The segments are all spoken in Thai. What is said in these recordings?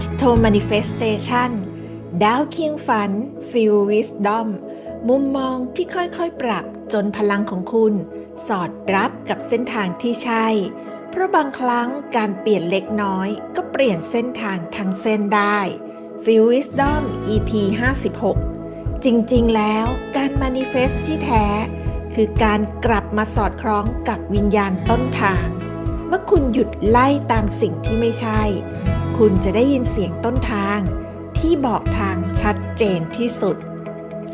Astro Manifestation ดาวเคียงฝัน Feel Wisdom มุมมองที่ค่อยๆ ปรับจนพลังของคุณ สอดรับกับเส้นทางที่ใช่ เพราะบางครั้งการเปลี่ยนเล็กน้อย ก็เปลี่ยนเส้นทางทั้งเส้นได้ Feel Wisdom EP 56 จริงๆ แล้วการ Manifest ที่แท้ คือการกลับมาสอดคล้องกับวิญญาณต้นทาง เมื่อคุณหยุดไล่ตามสิ่งที่ไม่ใช่ คุณจะได้ยินเสียงต้นทาง ที่บอกทางชัดเจนที่สุด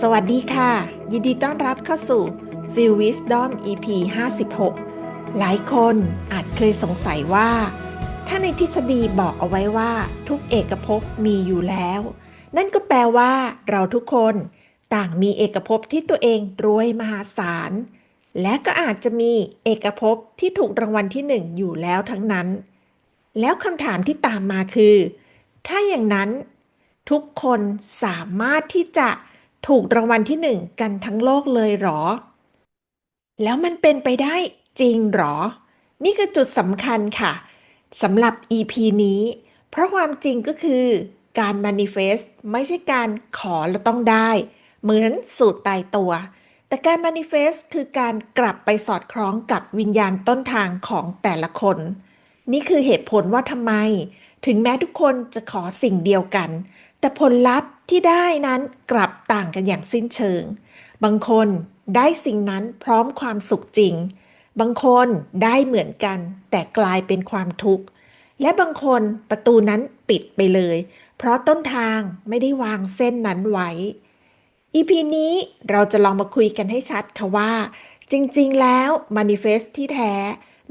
สวัสดีค่ะ ยินดีต้อนรับเข้าสู่ Feel Wisdom EP 56 หลายคนอาจเคยสงสัยว่า ถ้าในทฤษฎีบอกเอาไว้ว่า ทุกเอกภพมีอยู่แล้ว นั่นก็แปลว่า เราทุกคน ต่างมีเอกภพที่ตัวเองรวยมหาศาล และก็อาจจะมีเอกภพที่ถูกรางวัลที่หนึ่งอยู่แล้วทั้งนั้น แล้วคำถามที่ตามมาคือ ถ้าอย่างนั้นทุกคนสามารถที่จะถูกรางวัลที่หนึ่งกันทั้งโลกเลยหรอ แล้วมันเป็นไปได้จริงหรอ นี่คือจุดสำคัญค่ะสำหรับ EP นี้ เพราะความจริงก็คือการ manifest ไม่ใช่การขอแล้วต้องได้ เหมือนสูตรตายตัว แต่การ manifest คือการกลับไปสอดคล้องกับวิญญาณต้นทางของแต่ละคน นี่คือเหตุผลว่าทำไม ถึงแม้ทุกคนจะขอสิ่งเดียวกัน แต่ผลลัพธ์ที่ได้นั้นกลับต่างกันอย่างสิ้นเชิง บางคนได้สิ่งนั้นพร้อมความสุขจริง บางคนได้เหมือนกัน แต่กลายเป็นความทุกข์ และบางคนประตูนั้นปิดไปเลย เพราะต้นทางไม่ได้วางเส้นนั้นไว้ EP นี้เราจะลองมาคุยกันให้ชัดค่ะว่า จริงๆ แล้ว Manifest ที่แท้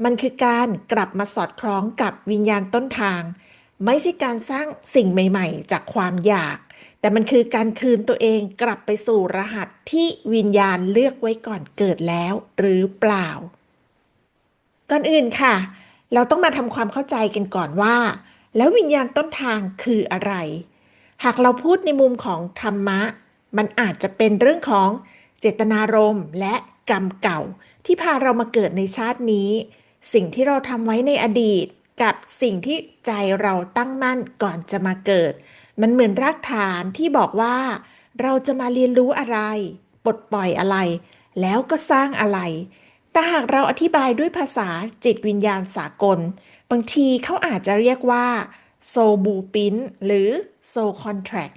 มันคือการกลับมาสอดคล้องกับวิญญาณต้นทาง ไม่ใช่การสร้างสิ่งใหม่ๆ จากความอยาก แต่มันคือการคืนตัวเองกลับไปสู่รหัสที่วิญญาณเลือกไว้ก่อนเกิดแล้วหรือเปล่า ก่อนอื่นค่ะ เราต้องมาทำความเข้าใจกันก่อนว่า แล้ววิญญาณต้นทางคืออะไร หากเราพูดในมุมของธรรมะ มันอาจจะเป็นเรื่องของเจตนารมณ์และกรรมเก่า ที่พาเรามาเกิดในชาตินี้ สิ่งที่เราทำไว้ในอดีต กับสิ่งที่ใจเราตั้งมั่นก่อนจะมาเกิด มันเหมือนรากฐานที่บอกว่า เราจะมาเรียนรู้อะไรปลดปล่อยอะไร แล้วก็สร้างอะไร แต่หากเราอธิบายด้วยภาษาจิตวิญญาณสากล บางทีเขาอาจจะเรียกว่า soul blueprint หรือ soul contract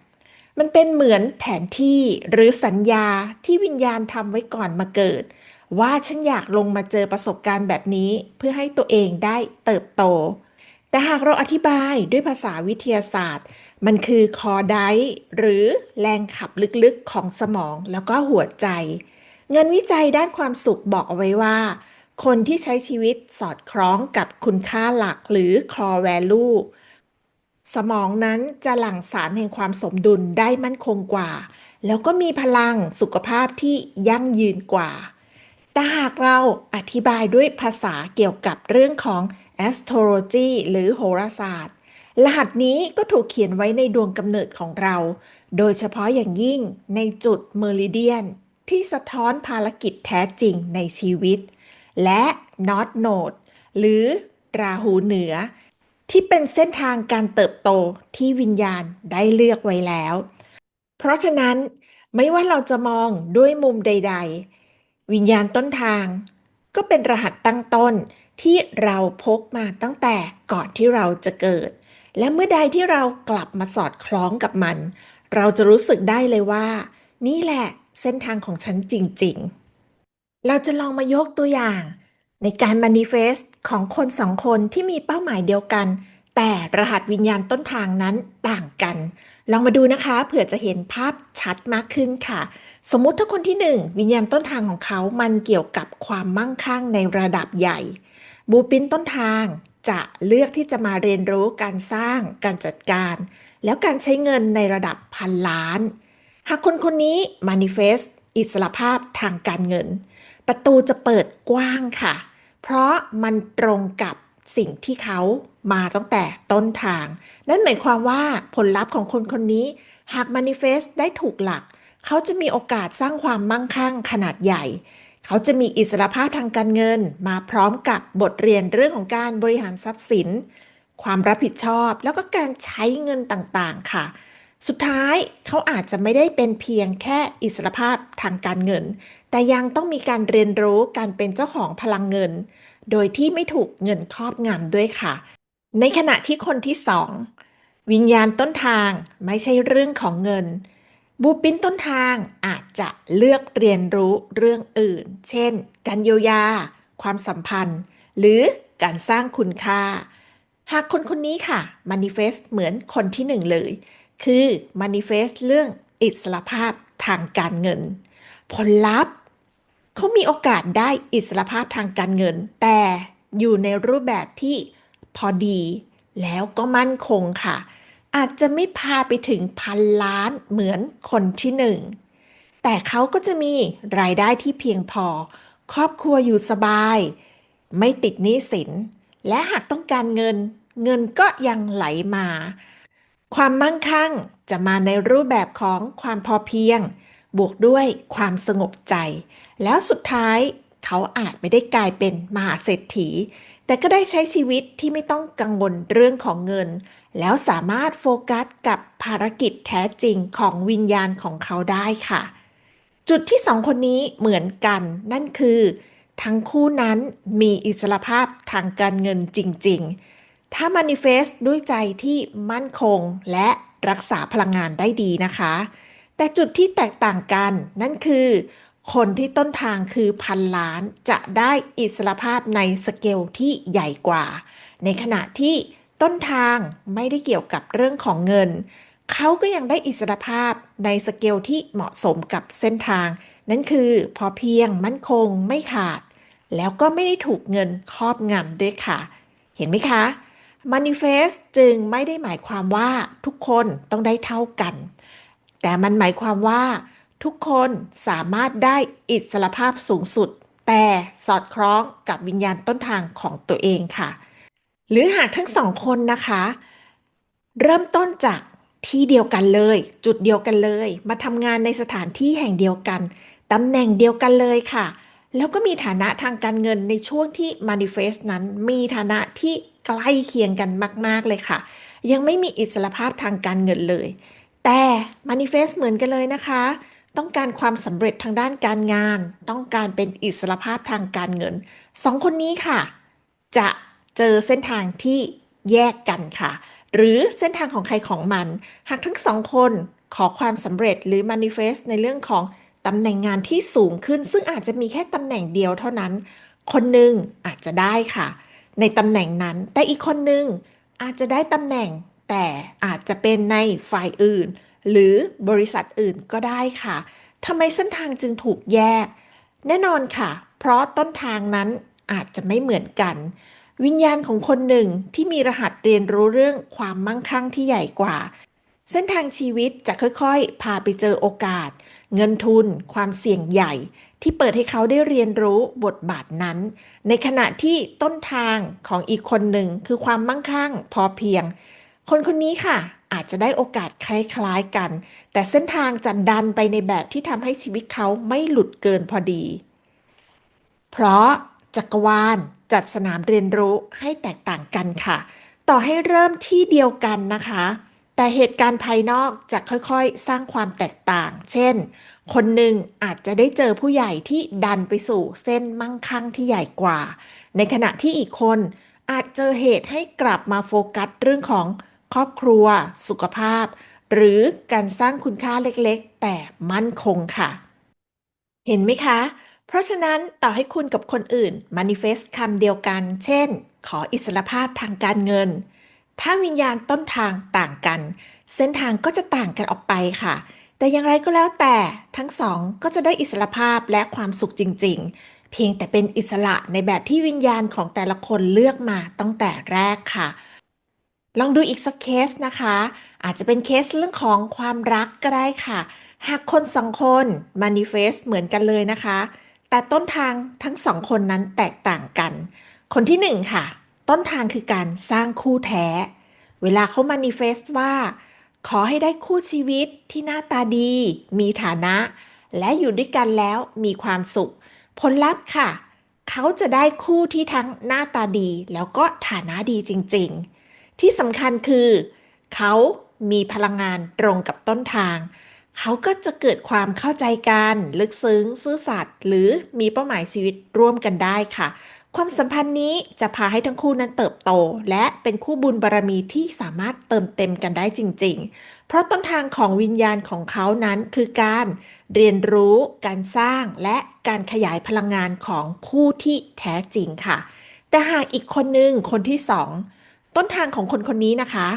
มันเป็นเหมือนแผนที่หรือสัญญาที่วิญญาณทำไว้ก่อนมาเกิด ว่าฉันอยากลงมาเจอประสบการณ์แบบนี้เพื่อให้ตัวเองได้เติบโต แต่หากเราอธิบายด้วยภาษาวิทยาศาสตร์ มันคือคอไดหรือแรงขับลึกๆของสมองแล้วก็หัวใจ เงินวิจัยด้านความสุขบอกเอาไว้ว่า คนที่ใช้ชีวิตสอดคล้องกับคุณค่าหลักหรือ core value สมองนั้นจะหลั่งสารแห่งความสมดุลได้มั่นคงกว่า แล้วก็มีพลังสุขภาพที่ยั่งยืนกว่า แต่หากเราอธิบายด้วยภาษาเกี่ยวกับเรื่องของ astrology หรือโหราศาสตร์ รหัสนี้ก็ถูกเขียนไว้ในดวงกำเนิดของเรา โดยเฉพาะอย่างยิ่งในจุดเมอริเดียน ที่สะท้อนภารกิจแท้จริงในชีวิต และ North Node หรือราหูเหนือ ที่เป็นเส้นทางการเติบโตที่วิญญาณได้เลือกไว้แล้ว เพราะฉะนั้นไม่ว่าเราจะมองด้วยมุมใด ๆ วิญญาณต้นทาง ก็เป็นรหัสตั้งต้นที่เราพกมาตั้งแต่ก่อนที่เราจะเกิด และเมื่อใดที่เรากลับมาสอดคล้องกับมัน เราจะรู้สึกได้เลยว่า นี่แหละเส้นทางของฉันจริง ๆ เราจะลองมายกตัวอย่าง ในการ manifest ของคนสองคนที่มีเป้าหมายเดียวกัน แต่รหัสวิญญาณต้นทางนั้นต่างกัน ลองมาดูนะคะ เผื่อจะเห็นภาพชัดมากขึ้นค่ะ สมมุติถ้าคนที่หนึ่งวิญญาณต้นทางของเขา มันเกี่ยวกับความมั่งคั่งในระดับใหญ่ บูปินต้นทางจะเลือกที่จะมาเรียนรู้การสร้าง การจัดการ แล้วการใช้เงินในระดับพันล้าน หากคนคนนี้ manifest อิสรภาพทางการเงิน ประตูจะเปิดกว้างค่ะ เพราะมันตรงกับสิ่งที่เขามาตั้งแต่ต้นทาง นั่นหมายความว่าผลลัพธ์ของคนคนนี้ หาก manifest ได้ถูกหลัก เขาจะมีโอกาสสร้างความมั่งคั่งขนาดใหญ่ เขาจะมีอิสรภาพทางการเงิน มาพร้อมกับบทเรียนเรื่องของการบริหารทรัพย์สิน ความรับผิดชอบแล้วก็การใช้เงินต่างๆ ค่ะ สุดท้ายเขาอาจจะไม่ได้เป็นเพียงแค่อิสรภาพทางการเงิน แต่ยังต้องมีการเรียนรู้การเป็นเจ้าของพลังเงิน โดยที่ไม่ถูกเงินครอบงำด้วยค่ะ ในขณะที่คนที่สองวิญญาณต้นทางไม่ใช่เรื่องของเงิน บูปินต้นทางอาจจะเลือกเรียนรู้เรื่องอื่น เช่น การเยียวยา ความสัมพันธ์ หรือการสร้างคุณค่า หากคนคนนี้ค่ะ manifest เหมือนคนที่หนึ่งเลย คือ manifest เรื่องอิสรภาพทางการเงิน ผลลัพธ์ เขามีโอกาสได้อิสรภาพทางการเงิน แต่อยู่ในรูปแบบที่พอดีแล้วก็มั่นคงค่ะ อาจจะไม่พาไปถึงพันล้านเหมือนคนที่หนึ่ง แต่เขาก็จะมีรายได้ที่เพียงพอ ครอบครัวอยู่สบาย ไม่ติดหนี้สิน และหากต้องการเงิน เงินก็ยังไหลมา ความมั่งคั่งจะมาในรูปแบบของความพอเพียง บวกด้วยความสงบใจ แล้วสุดท้ายเขาอาจไม่ได้กลายเป็นมหาเศรษฐี แต่ก็ได้ใช้ชีวิตที่ไม่ต้องกังวลเรื่องของเงิน แล้วสามารถโฟกัสกับภารกิจแท้จริงของวิญญาณของเขาได้ค่ะ จุดที่สองคนนี้เหมือนกันนั่นคือ ทั้งคู่นั้นมีอิสรภาพทางการเงินจริง ๆ ถ้า manifest ด้วยใจที่มั่นคงและรักษาพลังงานได้ดีนะคะ แต่จุดที่แตกต่างกัน นั่นคือ คนที่ต้นทางคือพันล้านจะได้อิสรภาพในสเกลที่ใหญ่กว่า ในขณะที่ต้นทางไม่ได้เกี่ยวกับเรื่องของเงิน เขาก็ยังได้อิสรภาพในสเกลที่เหมาะสมกับเส้นทาง นั่นคือพอเพียงมั่นคงไม่ขาด แล้วก็ไม่ได้ถูกเงินครอบงำด้วยค่ะ เห็นไหมคะ manifest จึงไม่ได้หมายความว่าทุกคนต้องได้เท่ากัน แต่มันหมายความว่า ทุกคนสามารถได้อิสรภาพสูงสุด แต่สอดคล้องกับวิญญาณต้นทางของตัวเองค่ะ หรือหากทั้งสองคนนะคะ เริ่มต้นจากที่เดียวกันเลย จุดเดียวกันเลย มาทำงานในสถานที่แห่งเดียวกันตำแหน่งเดียวกันเลยค่ะ แล้วก็มีฐานะทางการเงินในช่วงที่ manifest นั้น มีฐานะที่ใกล้เคียงกันมาก ๆ เลยค่ะ ยังไม่มีอิสรภาพทางการเงินเลย แต่ manifest เหมือนกันเลยนะคะ ต้องการความสำเร็จทางด้านการงาน ต้องการเป็นอิสรภาพทางการเงินสองคนนี้ค่ะ จะเจอเส้นทางที่แยกกันค่ะ หรือเส้นทางของใครของมัน หากทั้งสองคนขอความสำเร็จหรือ manifest ในเรื่องของตำแหน่งงานที่สูงขึ้น ซึ่งอาจจะมีแค่ตำแหน่งเดียวเท่านั้น คนหนึ่งอาจจะได้ค่ะ ในตำแหน่งนั้น แต่อีกคนหนึ่งอาจจะได้ตำแหน่ง แต่อาจจะเป็นในฝ่ายอื่น หรือบริษัทอื่นก็ได้ค่ะทำไมเส้นทางจึงถูกแยก แน่นอนค่ะ เพราะต้นทางนั้นอาจจะไม่เหมือนกัน วิญญาณของคนหนึ่งที่มีรหัสเรียนรู้เรื่องความมั่งคั่งที่ใหญ่กว่า เส้นทางชีวิตจะค่อยๆ พาไปเจอโอกาส เงินทุน ความเสี่ยงใหญ่ ที่เปิดให้เขาได้เรียนรู้บทบาทนั้น ในขณะที่ต้นทางของอีกคนหนึ่งคือความมั่งคั่ง พอเพียง คนคนนี้ค่ะ อาจจะได้โอกาสคล้ายๆกัน แต่เส้นทางจะดันไปในแบบที่ทำให้ชีวิตเขาไม่หลุดเกินพอดี เพราะจักรวาลจัดสนามเรียนรู้ให้แตกต่างกันค่ะ ต่อให้เริ่มที่เดียวกันนะคะ แต่เหตุการณ์ภายนอกจะค่อยๆ สร้างความแตกต่าง เช่น คนหนึ่งอาจจะได้เจอผู้ใหญ่ที่ดันไปสู่เส้นมั่งคั่งที่ใหญ่กว่า ในขณะที่อีกคนอาจเจอเหตุให้กลับมาโฟกัสเรื่องของ ครอบครัว สุขภาพ หรือการสร้างคุณค่าเล็กๆ แต่มั่นคงค่ะ เห็นไหมคะ เพราะฉะนั้นต่อให้คุณกับคนอื่น manifest คำเดียวกัน เช่น ขออิสรภาพทางการเงิน ถ้าวิญญาณต้นทางต่างกัน เส้นทางก็จะต่างกันออกไปค่ะ แต่อย่างไรก็แล้วแต่ทั้งสองก็จะได้อิสรภาพและความสุขจริง ๆ เพียงแต่เป็นอิสระในแบบที่วิญญาณของแต่ละคนเลือกมาตั้งแต่แรกค่ะ ลองดูอีกสักเคสนะคะ อาจจะเป็นเคสเรื่องของความรักก็ได้ค่ะ หากคนสองคน manifest เหมือนกันเลยนะคะ แต่ต้นทางทั้งสองคนนั้นแตกต่างกัน คนที่หนึ่งค่ะ ต้นทางคือการสร้างคู่แท้ เวลาเขา manifest ว่า ขอให้ได้คู่ชีวิตที่หน้าตาดี มีฐานะ และอยู่ด้วยกันแล้วมีความสุข ผลลัพธ์ค่ะ เขาจะได้คู่ที่ทั้งหน้าตาดี แล้วก็ฐานะดีจริง ๆ ที่สำคัญคือ เขามีพลังงานตรงกับต้นทาง เขาก็จะเกิดความเข้าใจกัน ลึกซึ้ง ซื่อสัตย์หรือมีเป้าหมายชีวิตร่วมกันได้ค่ะ ความสัมพันธ์นี้จะพาให้ทั้งคู่นั้นเติบโต และเป็นคู่บุญบารมีที่สามารถเติมเต็มกันได้จริง ๆ เพราะต้นทางของวิญญาณของเขานั้นคือการเรียนรู้ การสร้างและการขยายพลังงานของคู่ที่แท้จริงค่ะ แต่หากอีกคนหนึ่งคนที่สอง ต้นทางของคนคนนี้นะคะ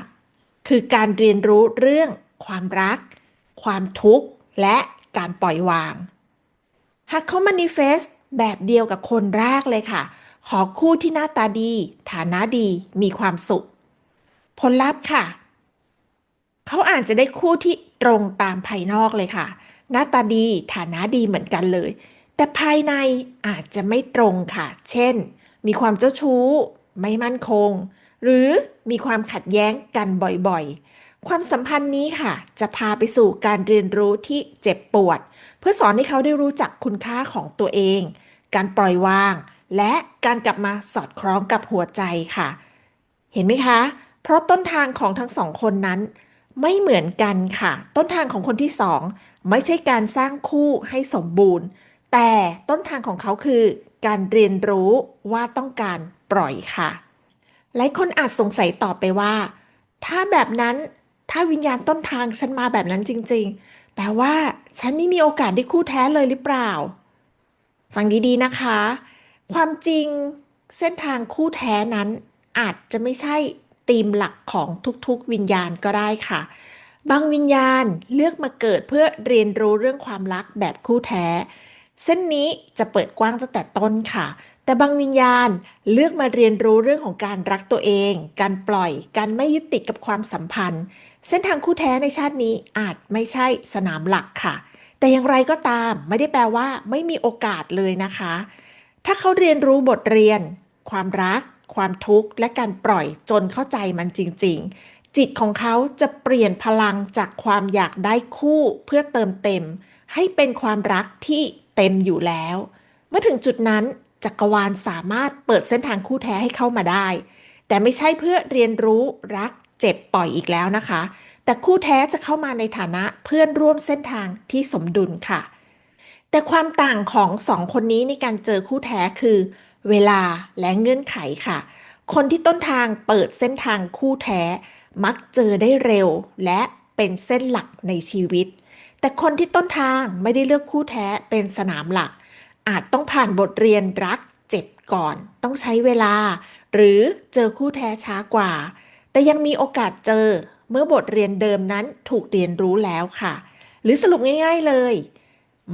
คือการเรียนรู้เรื่องความรัก ความทุกข์ และการปล่อยวาง หากเขามานิเฟสแบบเดียวกับคนแรกเลยค่ะ ขอคู่ที่หน้าตาดี ฐานะดีมีความสุข ผลลัพธ์ค่ะ เขาอาจจะได้คู่ที่ตรงตามภายนอกเลยค่ะ หน้าตาดีฐานะดีเหมือนกันเลย แต่ภายในอาจจะไม่ตรงค่ะ เช่น มีความเจ้าชู้ ไม่มั่นคง หรือมีความขัดแย้งกันบ่อยๆ ความสัมพันธ์นี้ค่ะ จะพาไปสู่การเรียนรู้ที่เจ็บปวด เพื่อสอนให้เขาได้รู้จักคุณค่าของตัวเอง การปล่อยวาง และการกลับมาสอดคล้องกับหัวใจค่ะ เห็นไหมคะ เพราะต้นทางของทั้งสองคนนั้น ไม่เหมือนกันค่ะ ต้นทางของคนที่สองไม่ใช่การสร้างคู่ให้สมบูรณ์ แต่ต้นทางของเขาคือ การเรียนรู้ว่าต้องการปล่อยค่ะ หลายคนอาจสงสัยต่อไปว่า ถ้าแบบนั้นถ้าวิญญาณต้นทางฉันมาแบบนั้นจริง ๆ แปลว่าฉันไม่มีโอกาสได้คู่แท้เลยหรือเปล่า ฟังดีๆนะคะ ความจริงเส้นทางคู่แท้นั้น อาจจะไม่ใช่ธีมหลักของทุกๆ วิญญาณก็ได้ค่ะ บางวิญญาณเลือกมาเกิดเพื่อเรียนรู้เรื่องความรักแบบคู่แท้ เส้นนี้จะเปิดกว้างตั้งแต่ต้นค่ะ แต่บางวิญญาณเลือกมาเรียนรู้เรื่องของการรักตัวเอง การปล่อย การไม่ยึดติดกับความสัมพันธ์ เส้นทางคู่แท้ในชาตินี้อาจไม่ใช่สนามหลักค่ะ แต่อย่างไรก็ตามไม่ได้แปลว่าไม่มีโอกาสเลยนะคะ ถ้าเขาเรียนรู้บทเรียน ความรัก ความทุกข์ และการปล่อยจนเข้าใจมันจริง ๆ จิตของเขาจะเปลี่ยนพลังจากความอยากได้คู่เพื่อเติมเต็ม ให้เป็นความรักที่เต็มอยู่แล้ว เมื่อถึงจุดนั้น จักรวาลสามารถเปิดเส้นทางคู่แท้ให้เข้ามาได้ แต่ไม่ใช่เพื่อเรียนรู้รักเจ็บปล่อยอีกแล้วนะคะ แต่คู่แท้จะเข้ามาในฐานะเพื่อนร่วมเส้นทางที่สมดุลค่ะ แต่ความต่างของสองคนนี้ในการเจอคู่แท้คือ เวลาและเงื่อนไขค่ะ คนที่ต้นทางเปิดเส้นทางคู่แท้ มักเจอได้เร็วและเป็นเส้นหลักในชีวิต แต่คนที่ต้นทางไม่ได้เลือกคู่แท้เป็นสนามหลัก อาจต้องผ่านบทเรียนรักเจ็บก่อน ต้องใช้เวลา หรือเจอคู่แท้ช้ากว่า แต่ยังมีโอกาสเจอเมื่อบทเรียนเดิมนั้นถูกเรียนรู้แล้วค่ะ หรือสรุปง่าย ๆเลย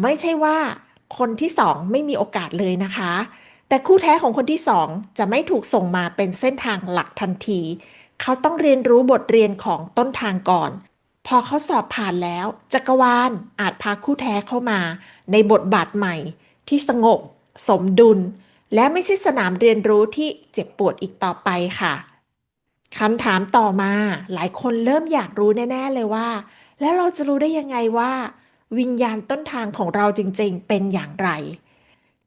ไม่ใช่ว่าคนที่สองไม่มีโอกาสเลยนะคะ แต่คู่แท้ของคนที่สองจะไม่ถูกส่งมาเป็นเส้นทางหลักทันที เขาต้องเรียนรู้บทเรียนของต้นทางก่อน พอเขาสอบผ่านแล้ว จักรวาลอาจพาคู่แท้เข้ามา ในบทบาทใหม่ ที่สงบ สมดุล และไม่ใช่สนามเรียนรู้ที่เจ็บปวดอีกต่อไปค่ะคำถามต่อมาหลายคนเริ่มอยากรู้แน่ๆเลยว่า แล้วเราจะรู้ได้ยังไงว่า วิญญาณต้นทางของเราจริงๆ เป็นอย่างไร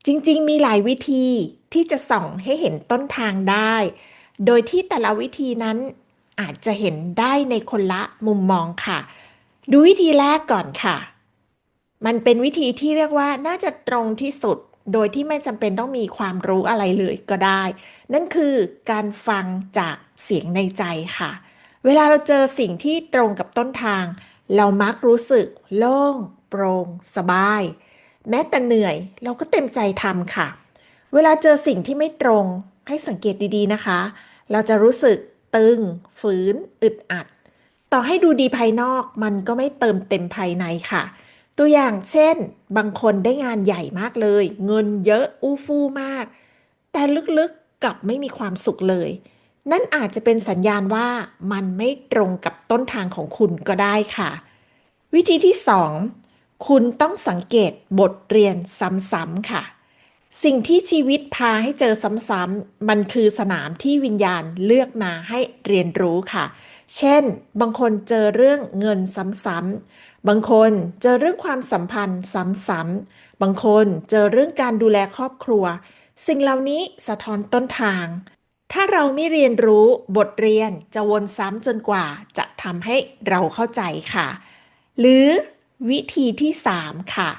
จริงๆ มีหลายวิธีที่จะส่องให้เห็นต้นทางได้ โดยที่แต่ละวิธีนั้นอาจจะเห็นได้ในคนละมุมมองค่ะ ดูวิธีแรกก่อนค่ะ มันเป็นวิธีที่เรียกว่าน่าจะตรงที่สุดโดยที่ไม่จำเป็นต้องมีความรู้อะไรเลยก็ได้ นั่นคือการฟังจากเสียงในใจค่ะ เวลาเราเจอสิ่งที่ตรงกับต้นทาง เรามักรู้สึกโล่งโปร่งสบาย แม้แต่เหนื่อยเราก็เต็มใจทำค่ะ เวลาเจอสิ่งที่ไม่ตรงให้สังเกตดีๆนะคะ เราจะรู้สึกตึง ฝืน อึดอัด ต่อให้ดูดีภายนอกมันก็ไม่เติมเต็มภายในค่ะ ตัวอย่างเช่น บางคนได้งานใหญ่มากเลย เงินเยอะอู้ฟู่มาก แต่ลึกๆกลับไม่มีความสุขเลย นั่นอาจจะเป็นสัญญาณว่ามันไม่ตรงกับต้นทางของคุณก็ได้ค่ะ วิธีที่ 2 คุณต้องสังเกตบทเรียนซ้ำๆค่ะ สิ่งที่ชีวิตพาให้เจอซ้ำๆมันคือสนามที่วิญญาณเลือกมาให้เรียนรู้ค่ะ เช่น บางคนเจอเรื่องเงินซ้ำๆ บางคนเจอเรื่องความสัมพันธ์ซ้ำๆ บางคนเจอเรื่องการดูแลครอบครัว สิ่งเหล่านี้สะท้อนต้นทาง ถ้าเราไม่เรียนรู้บทเรียนจะวนซ้ำจนกว่าจะทำให้เราเข้าใจค่ะ หรือวิธีที่ 3 ค่ะ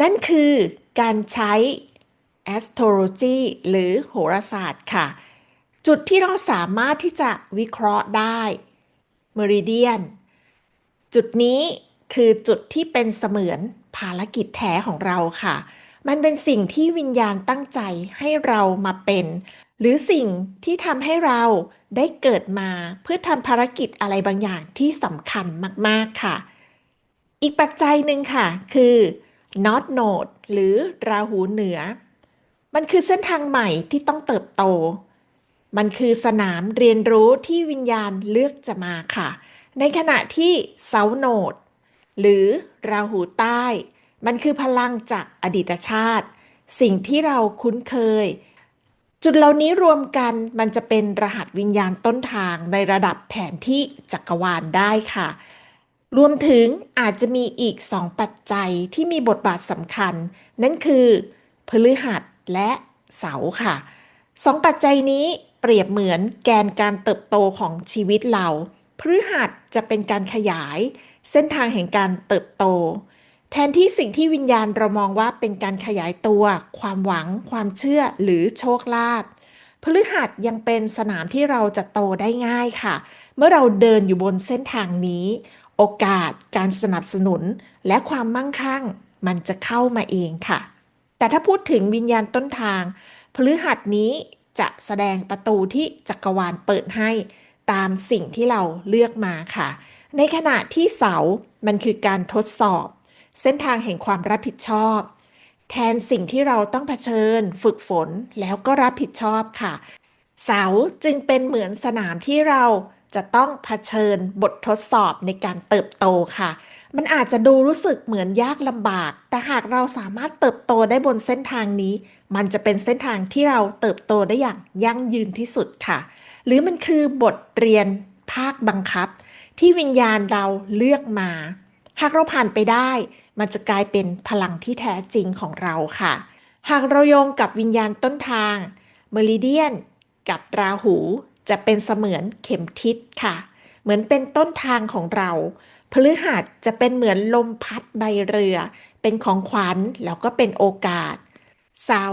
นั่นคือการใช้ astrology หรือโหราศาสตร์ค่ะ จุดที่เราสามารถที่จะวิเคราะห์ได้ meridian จุดนี้คือจุดที่เป็นเสมือนภารกิจแท้ของเราค่ะ มันเป็นสิ่งที่วิญญาณตั้งใจให้เรามาเป็น หรือสิ่งที่ทำให้เราได้เกิดมาเพื่อทำภารกิจอะไรบางอย่างที่สำคัญมาก ๆ ค่ะ อีกปัจจัยหนึ่งค่ะ คือ North Node หรือราหูเหนือ มันคือเส้นทางใหม่ที่ต้องเติบโต มันคือสนามเรียนรู้ที่วิญญาณเลือกจะมาค่ะ ในขณะที่เซาโนด หรือราหูใต้ มันคือพลังจากอดีตชาติ สิ่งที่เราคุ้นเคย จุดเหล่านี้รวมกันมันจะเป็นรหัสวิญญาณต้นทางในระดับแผนที่จักรวาลได้ค่ะ รวมถึงอาจจะมีอีกสองปัจจัยที่มีบทบาทสำคัญ นั่นคือ พฤหัสและเสาค่ะสองปัจจัยนี้ เปรียบเหมือนแกนการเติบโตของชีวิตเรา พฤหัสจะเป็นการขยาย เส้นทางแห่งการเติบโต แทนที่สิ่งที่วิญญาณเรามองว่าเป็นการขยายตัว ความหวัง ความเชื่อหรือโชคลาภพฤหัสยังเป็นสนามที่เราจะโตได้ง่ายค่ะ เมื่อเราเดินอยู่บนเส้นทางนี้ โอกาส การสนับสนุน และความมั่งคั่ง มันจะเข้ามาเองค่ะ แต่ถ้าพูดถึงวิญญาณต้นทาง พฤหัสนี้ จะแสดงประตูที่จักรวาลเปิดให้ตามสิ่งที่เราเลือกมาค่ะ ในขณะที่เสา มันคือการทดสอบ เส้นทางแห่งความรับผิดชอบ แทนสิ่งที่เราต้องเผชิญ ฝึกฝนแล้วก็รับผิดชอบค่ะ เสาจึงเป็นเหมือนสนามที่เราจะต้องเผชิญบททดสอบในการเติบโตค่ะ มันอาจจะดูรู้สึกเหมือนยากลำบาก แต่หากเราสามารถเติบโตได้บนเส้นทางนี้ มันจะเป็นเส้นทางที่เราเติบโตได้อย่างยั่งยืนที่สุดค่ะ หรือมันคือบทเรียนภาคบังคับ ที่วิญญาณเราเลือกมา หากเราผ่านไปได้ มันจะกลายเป็นพลังที่แท้จริงของเราค่ะ หากเราโยงกับวิญญาณต้นทางเมริเดียน กับราหูจะเป็นเสมือนเข็มทิศค่ะ เหมือนเป็นต้นทางของเราพฤหัสจะเป็นเหมือนลมพัดใบเรือ เป็นของขวัญแล้วก็เป็นโอกาส เสา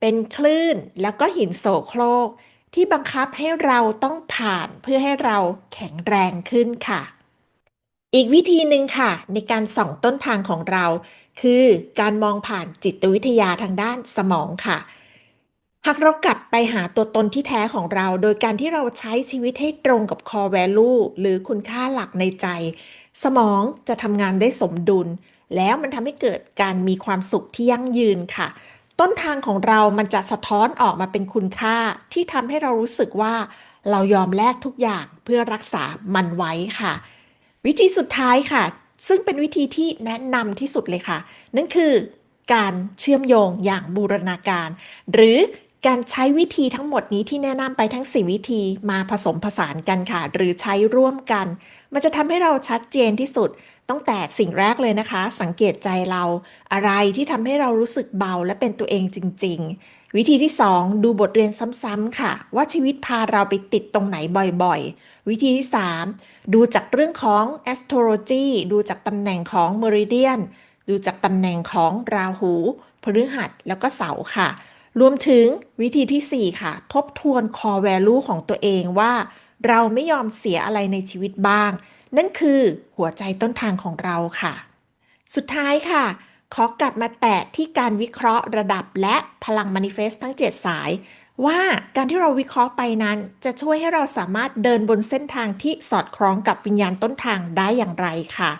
เป็นคลื่นแล้วก็หินโสโครก ที่บังคับให้เราต้องผ่านเพื่อให้เราแข็งแรงขึ้นค่ะ อีกวิธีหนึ่งค่ะ ในการส่องต้นทางของเรา คือการมองผ่านจิตวิทยาทางด้านสมองค่ะหากเรากลับไปหาตัวตนที่แท้ของเรา โดยการที่เราใช้ชีวิตให้ตรงกับ core value หรือคุณค่าหลักในใจ สมองจะทำงานได้สมดุล แล้วมันทำให้เกิดการมีความสุขที่ยั่งยืนค่ะ ต้นทางของเรามันจะสะท้อนออกมาเป็นคุณค่าที่ทำให้เรารู้สึกว่า เรายอมแลกทุกอย่างเพื่อรักษามันไว้ค่ะ วิธีสุดท้ายค่ะ ซึ่งเป็นวิธีที่แนะนำที่สุดเลยค่ะ นั่นคือการเชื่อมโยงอย่างบูรณาการ หรือ การใช้วิธีทั้งหมดนี้ที่แนะนำไปทั้ง 4 วิธีมาผสมผสานกันค่ะ หรือใช้ร่วมกัน มันจะทำให้เราชัดเจนที่สุด ตั้งแต่สิ่งแรกเลยนะคะ สังเกตใจเราอะไรที่ทำให้เรารู้สึกเบาและเป็นตัวเองจริง ๆ วิธีที่ 2 ดูบทเรียนซ้ำๆค่ะ ว่าชีวิตพาเราไปติดตรงไหนบ่อยๆ วิธีที่ 3 ดูจากเรื่องของ astrology ดูจากตำแหน่งของ meridian ดูจากตำแหน่งของราหูพฤหัสแล้วก็เสาร์ค่ะ รวมถึงวิธีที่ 4 ค่ะ ทบทวน core value ของตัวเองว่า เราไม่ยอมเสียอะไรในชีวิตบ้าง นั่นคือหัวใจต้นทางของเราค่ะ สุดท้ายค่ะ ขอกลับมาแตะที่การวิเคราะห์ระดับและพลัง manifest ทั้ง 7 สาย ว่าการที่เราวิเคราะห์ไปนั้น จะช่วยให้เราสามารถเดินบนเส้นทางที่สอดคล้องกับวิญญาณต้นทางได้อย่างไรค่ะ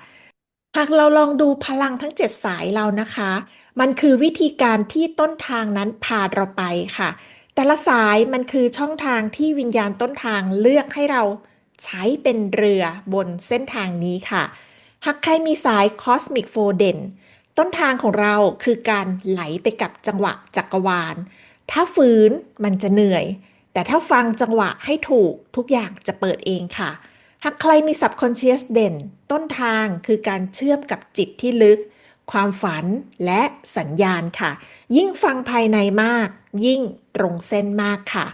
หากเราลองดูพลังทั้ง 7 สายเรานะคะ มันคือวิธีการที่ต้นทางนั้นพาเราไปค่ะ แต่ละสายมันคือช่องทางที่วิญญาณต้นทางเลือกให้เราใช้เป็นเรือบนเส้นทางนี้ค่ะ หากใครมีสาย Cosmic f o r d e n ต้นทางของเราคือการไหลไปกับจังหวะจักรวาล ถ้าฝืนมันจะเหนื่อย แต่ถ้าฟังจังหวะให้ถูกทุกอย่างจะเปิดเองค่ะากใครมี subconscious เด่น ต้นทางคือการเชื่อมกับจิตที่ลึก ความฝันและสัญญาณค่ะ ยิ่งฟังภายในมาก ยิ่งตรงเส้นมากค่ะ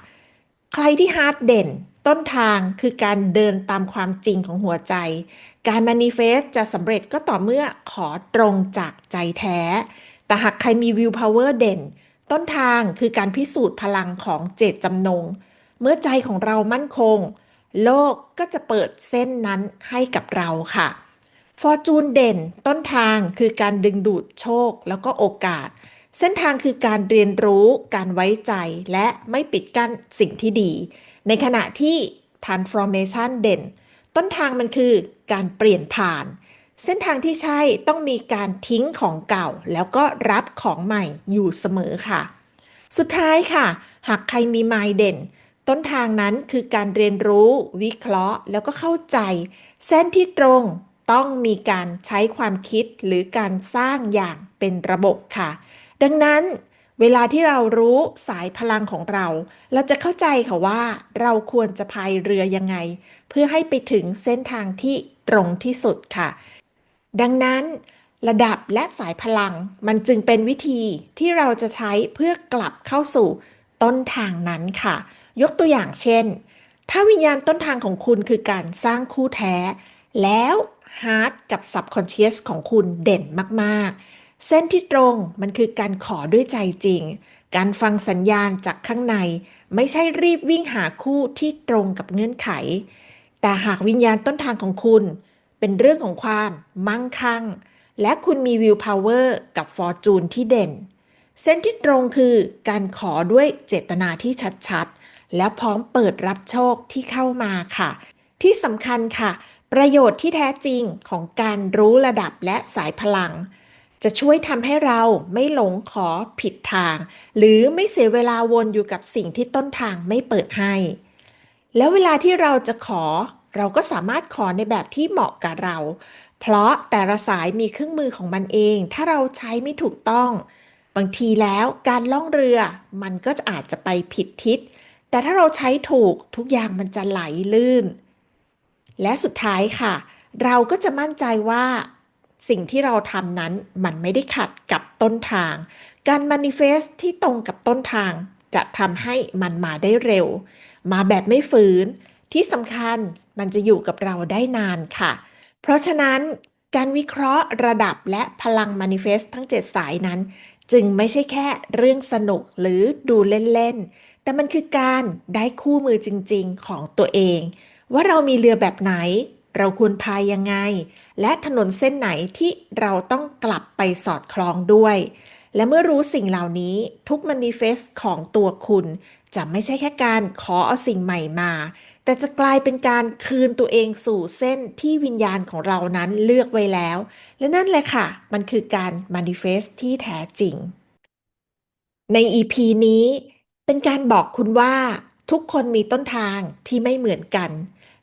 ใครที่ฮาร์ดเด่น ต้นทางคือการเดินตามความจริงของหัวใจ การ manifest จะสำเร็จก็ต่อเมื่อขอตรงจากใจแท้ แต่หากใครมี will power เด่น ต้นทางคือการพิสูจน์พลังของเจตจำนง เมื่อใจของเรามั่นคง โลกก็จะเปิดเส้นนั้นให้กับเราค่ะฟอร์จูนเด่นต้นทางคือการดึงดูดโชคแล้วก็โอกาส เส้นทางคือการเรียนรู้การไว้ใจและไม่ปิดกั้นสิ่งที่ดี ในขณะที่ transformation เด่น ต้นทางมันคือการเปลี่ยนผ่าน เส้นทางที่ใช่ต้องมีการทิ้งของเก่า แล้วก็รับของใหม่อยู่เสมอค่ะ สุดท้ายค่ะ หากใครมีไมเด่น ต้นทางนั้นคือการเรียนรู้ วิเคราะห์ แล้วก็เข้าใจ เส้นที่ตรงต้องมีการใช้ความคิดหรือการสร้างอย่างเป็นระบบค่ะ ดังนั้นเวลาที่เรารู้สายพลังของเรา เราจะเข้าใจค่ะว่า เราควรจะพายเรือยังไง เพื่อให้ไปถึงเส้นทางที่ตรงที่สุดค่ะ ดังนั้น ระดับและสายพลังมันจึงเป็นวิธีที่เราจะใช้เพื่อกลับเข้าสู่ต้นทางนั้นค่ะ ยกตัวอย่างเช่น ถ้าวิญญาณต้นทางของคุณคือการสร้างคู่แท้ แล้วฮาร์ดกับ Subconscious ของคุณเด่นมากๆ เส้นที่ตรงมันคือการขอด้วยใจจริง การฟังสัญญาณจากข้างใน ไม่ใช่รีบวิ่งหาคู่ที่ตรงกับเงื่อนไข แต่หากวิญญาณต้นทางของคุณ เป็นเรื่องของความมั่งคั่ง และคุณมีวิวพาวเวอร์กับฟอร์จูนที่เด่น เส้นที่ตรงคือการขอด้วยเจตนาที่ชัดๆ แล้วพร้อมเปิดรับโชคที่เข้ามาค่ะ ที่สำคัญค่ะ ประโยชน์ที่แท้จริงของการรู้ระดับและสายพลัง จะช่วยทำให้เราไม่หลงขอผิดทาง หรือไม่เสียเวลาวนอยู่กับสิ่งที่ต้นทางไม่เปิดให้ แล้วเวลาที่เราจะขอ เราก็สามารถขอในแบบที่เหมาะกับเรา เพราะแต่ละสายมีเครื่องมือของมันเอง ถ้าเราใช้ไม่ถูกต้องบางทีแล้วการล่องเรือมันก็อาจจะไปผิดทิศ แต่ถ้าเราใช้ถูกทุกอย่างมันจะไหลลื่น และสุดท้ายค่ะ เราก็จะมั่นใจว่าสิ่งที่เราทำนั้นมันไม่ได้ขัดกับต้นทาง การ manifest ที่ตรงกับต้นทาง จะทำให้มันมาได้เร็ว มาแบบไม่ฝืน ที่สำคัญมันจะอยู่กับเราได้นานค่ะ เพราะฉะนั้นการวิเคราะห์ระดับและพลัง manifest ทั้ง 7 สายนั้น จึงไม่ใช่แค่เรื่องสนุกหรือดูเล่น ๆ แต่มันคือการได้คู่มือจริง ๆ ของตัวเอง ว่าเรามีเรือแบบไหน เราควรพายยังไง และถนนเส้นไหนที่เราต้องกลับไปสอดคล้องด้วย และเมื่อรู้สิ่งเหล่านี้ทุก manifest ของตัวคุณ จะไม่ใช่แค่การขอเอาสิ่งใหม่มา แต่จะกลายเป็นการคืนตัวเองสู่เส้นที่วิญญาณของเรานั้นเลือกไว้แล้ว และนั่นแหละค่ะ มันคือการ manifest ที่แท้จริง ใน EP นี้ เป็นการบอกคุณว่าทุกคนมีต้นทางที่ไม่เหมือนกัน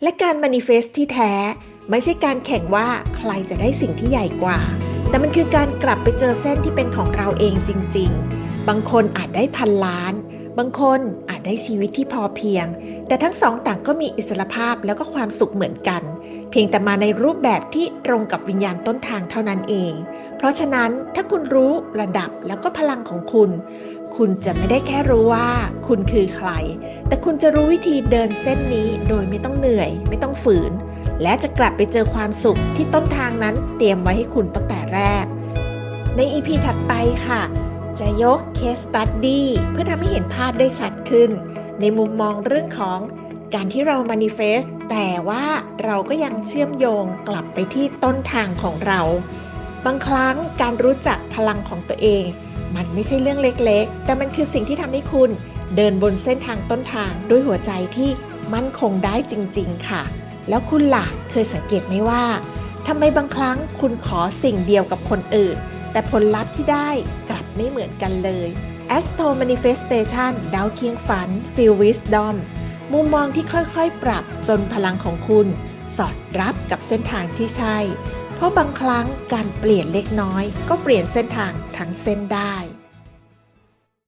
และการ manifest ที่แท้ ไม่ใช่การแข่งว่าใครจะได้สิ่งที่ใหญ่กว่า แต่มันคือการกลับไปเจอเส้นที่เป็นของเราเองจริง ๆ บางคนอาจได้พันล้าน บางคนอาจได้ชีวิตที่พอเพียง แต่ทั้งสองต่างก็มีอิสรภาพแล้วก็ความสุขเหมือนกัน เพียงแต่มาในรูปแบบที่ตรงกับวิญญาณต้นทางเท่านั้นเอง เพราะฉะนั้นถ้าคุณรู้ระดับแล้วก็พลังของคุณ คุณจะไม่ได้แค่รู้ว่าคุณคือใคร แต่คุณจะรู้วิธีเดินเส้นนี้โดยไม่ต้องเหนื่อย ไม่ต้องฝืน และจะกลับไปเจอความสุขที่ต้นทางนั้นเตรียมไว้ให้คุณตั้งแต่แรก ใน EP ถัดไปค่ะ จะยก Case Study เพื่อทำให้เห็นภาพได้ชัดขึ้น ในมุมมองเรื่องของการที่เรา manifest แต่ว่าเราก็ยังเชื่อมโยงกลับไปที่ต้นทางของเรา บางครั้งการรู้จักพลังของตัวเอง มันไม่ใช่เรื่องเล็กๆ แต่มันคือสิ่งที่ทำให้คุณเดินบนเส้นทางต้นทางด้วยหัวใจที่มั่นคงได้จริง ๆ ค่ะ แล้วคุณล่ะเคยสังเกตไหมว่าทำไมบางครั้งคุณขอสิ่งเดียวกับคนอื่น แต่ผลลัพธ์ที่ได้กลับไม่เหมือนกันเลย Astro Manifestation ดาวเคียงฝัน Feel Wisdom มุมมองที่ค่อยๆ ปรับจนพลังของคุณ สอดรับกับเส้นทางที่ใช่ เพราะบางครั้งการเปลี่ยนเล็กน้อย ก็เปลี่ยนเส้นทางทั้งเส้นได้